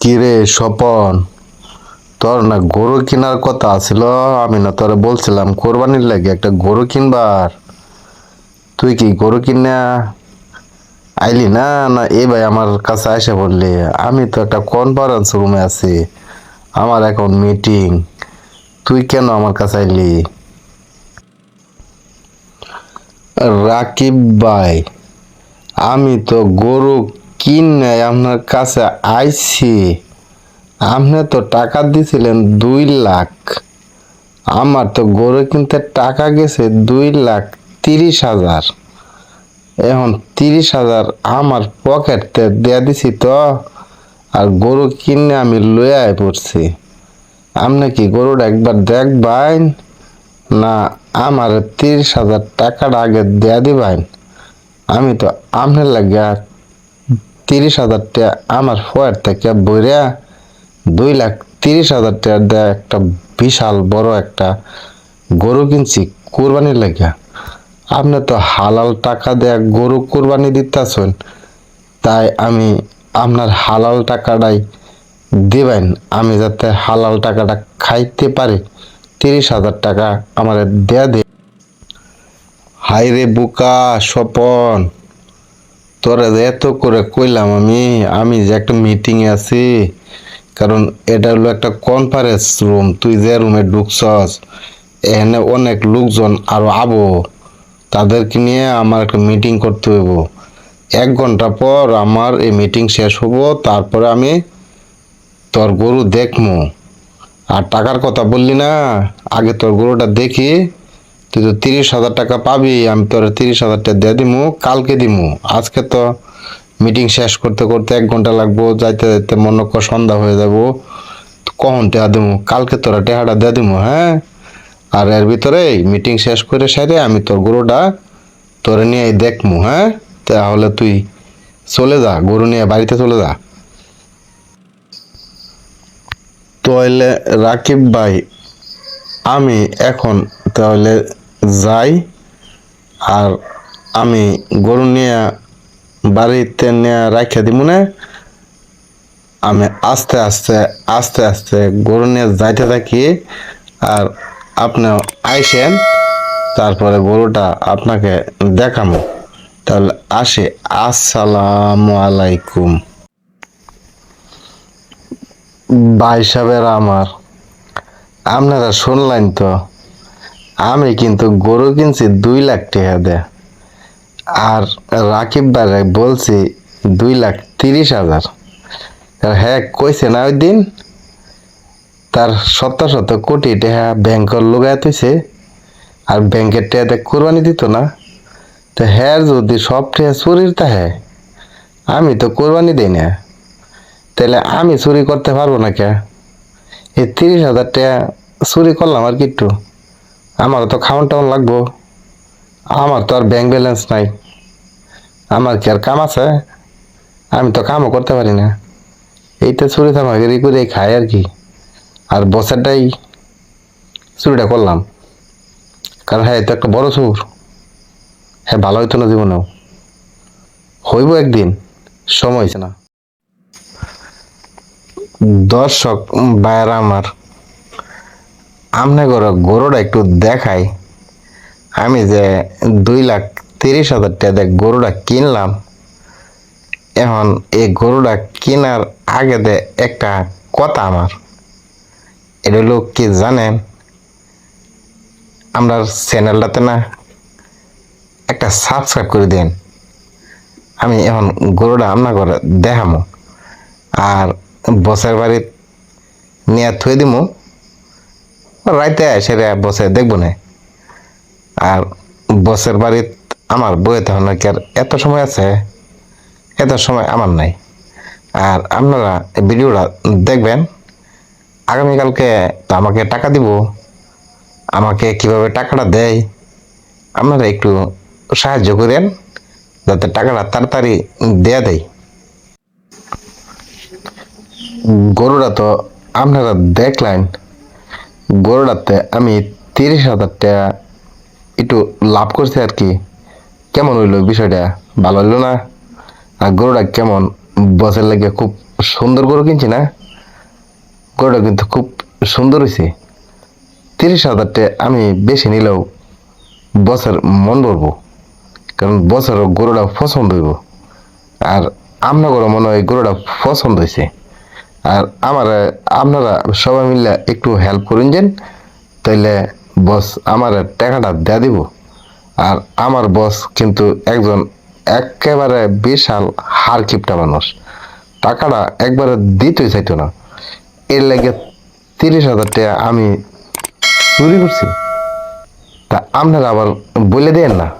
কিরে স্বপন? তোর না গরু কেনার কথা আছিল, আমি না তোরে বলছিলাম কোরবানির লাগে একটা গরু কিনবার। তুই কি গরু কিনা? আইলি না না এই ভাই আমার কাছে এসে বললি, আমি তো একটা কনফারেন্স রুমে আছি, আমার এখন মিটিং তুই কেন আমার কাছে আইলি? রাকিব ভাই, আমি তো গরু কিনে আপনার কাছে আইছি। আপনি তো টাকা দিছিলেন দুই লাখ। আমার তো গরু কিনতে টাকা গেছে দুই লাখ তিরিশ হাজার। এখন তিরিশ হাজার আমার পকেটতে দিয়ে দিছি তো, আর গরু কিনে আমি লয়ে আয় পড়ছি। আপনি কি গরুটা একবার দেখবেন? না, আমার তিরিশ হাজার টাকাটা আগে দেয়া দিবেন। আমি তো আপনার লাগে তিরিশ হাজার টাকা আমার ফয়ের থেকে বইরা দুই লাখ তিরিশ হাজার টাকা দেয়া একটা বিশাল বড় একটা গরু কিনছি কোরবানির লাগে। আপনি তো হালাল টাকা দেয়া গরু কোরবানি দিতেছেন, তাই আমি আপনার হালাল টাকাটাই দিবেন। আমি যাতে হালাল টাকাটা খাইতে পারি, তিরিশ হাজার টাকা আমার দেয়া দে হাই রে বুকা স্বপন। তোরা এত করে কইলাম আমি আমি যে একটা মিটিংয়ে আছি, কারণ এটা হলো একটা কনফারেন্স রুম তুই যে রুমে ঢুকছস, এখানে অনেক লোকজন আরও আবো, তাদেরকে নিয়ে আমার একটা মিটিং করতে হইব। এক ঘণ্টা পর আমার এই মিটিং শেষ হব তারপরে আমি তোর গরু দেখমু। আর টাকার কথা বললি না, আগে তোর গরুটা দেখি। তুই তো তিরিশ হাজার টাকা পাবি, আমি তোর তিরিশ হাজার টাকা দিয়ে দিমু, কালকে দিমু। আজকে তো মিটিং শেষ করতে করতে এক ঘণ্টা লাগবো, যাইতে যাইতে মনে কর সন্ধ্যা হয়ে যাব। কখন টেহা দিমু? কালকে তোরা টেহাটা দিয়ে দিমু হ্যাঁ? আর এর ভিতরে মিটিং শেষ করে সাইডে আমি তোর গরুটা তোরে নিয়ে দেখমু হ্যাঁ? তাহলে তুই চলে যা, গরু নিয়ে বাড়িতে চলে যা। তাহলে রাকিব ভাই, আমি এখন তাহলে যাই, আর আমি গরু নিয়ে বাড়িতে নিয়ে রাখিয়া দিব না। আমি আস্তে আস্তে আস্তে আস্তে গরু নিয়ে যাইতে থাকি, আর আপনি আইসেন, তারপরে গরুটা আপনাকে দেখামো। তাহলে আসে। আসসালামু আলাইকুম। ভাই সাহেবের আমার, আপনারা শুনলেন তো? আমি কিন্তু গরু কিনছি দুই লাখ টাকা দেয়। আর রাকিব ভাই বলছি দুই লাখ তিরিশ হাজার। হ্যাঁ কইছে না ওই দিন? তার শত শত কোটি টাকা ব্যাংকের লোগায় তুইছে আর ব্যাংকের টাকাতে কোরবানি দিত না। তো হ্যাঁ যদি সব টাকা চুরির তা হ্যাঁ আমি তো কোরবানি দিই না। তাহলে আমি চুরি করতে পারব না কে? এই তিরিশ হাজার টাকা চুরি করলাম আর কিট্টু আমারও তো খাওয়ান টাউন লাগবো। আমার তো আর ব্যাংক ব্যালেন্স নাই। আমার কি আর কাম আছে? আমি তো কামও করতে পারি না। এইটা চুরি থামাগিরি করে খাই আর কি। আর বছরটাই চুরিটা করলাম। কারণ হ্যাঁ এটা একটা বড় সুর হ্যাঁ ভালো হইতো না জীবনেও। হইব একদিন, সময় না। দর্শক বায়রা আমার আমনে গরো গরুটা একটু দেখাই। আমি যে দুই লাখ তিরিশ হাজার টাকা গরুটা কিনলাম, এখন এই গরুটা কেনার আগে একটা কথা আমার, এটা লোক কি জানেন, আমরা চ্যানেলটাতে না একটা সাবস্ক্রাইব করে দেন। আমি এখন গরুটা আমনা করে দেখামো, আর বসের বাড়ির নিয়ে থুয়ে দিমু। রাইতে সেটা বসে দেখব না। আর বসের বাড়িত আমার বইয়ে তখন কি আর এত সময় আছে? এত সময় আমার নাই। আর আপনারা ভিডিওটা দেখবেন। আগামীকালকে তো আমাকে টাকা দিব। আমাকে কীভাবে টাকাটা দেয়? আপনারা একটু সাহায্য করেন, যাতে টাকাটা তাড়াতাড়ি দেয়া দেয়। গরুটা তো আপনারা দেখলেন। গরুটাতে আমি তিরিশ হাজার টাকা একটু লাভ করছি আর কি। কেমন হইল বিষয়টা? ভালো হইল না? আর গরুটা কেমন? বসের লাগে খুব সুন্দর গরু কিনছি না? গরুটা কিন্তু খুব সুন্দর হয়েছে তিরিশ হাজার টাকা আমি বেশি নিলেও বছর মন ধরবো কারণ বছর গরুটা পছন্দ হইব। আর আপনাদেরও মনে হয় গরুটা পছন্দ হয়েছে আর আমার, আপনারা সবাই মিলে একটু হেল্প করুন যেন, তাইলে বস আমার টাকাটা দেয়া দিব। আর আমার বস কিন্তু একজন একেবারে বিশাল হার কিপটা মানুষ। টাকাটা একবারে দিতেই চাইতো না। এর লাগে তিরিশ হাজার টাকা আমি চুরি করছি। তা আপনারা আবার বলে দেন না।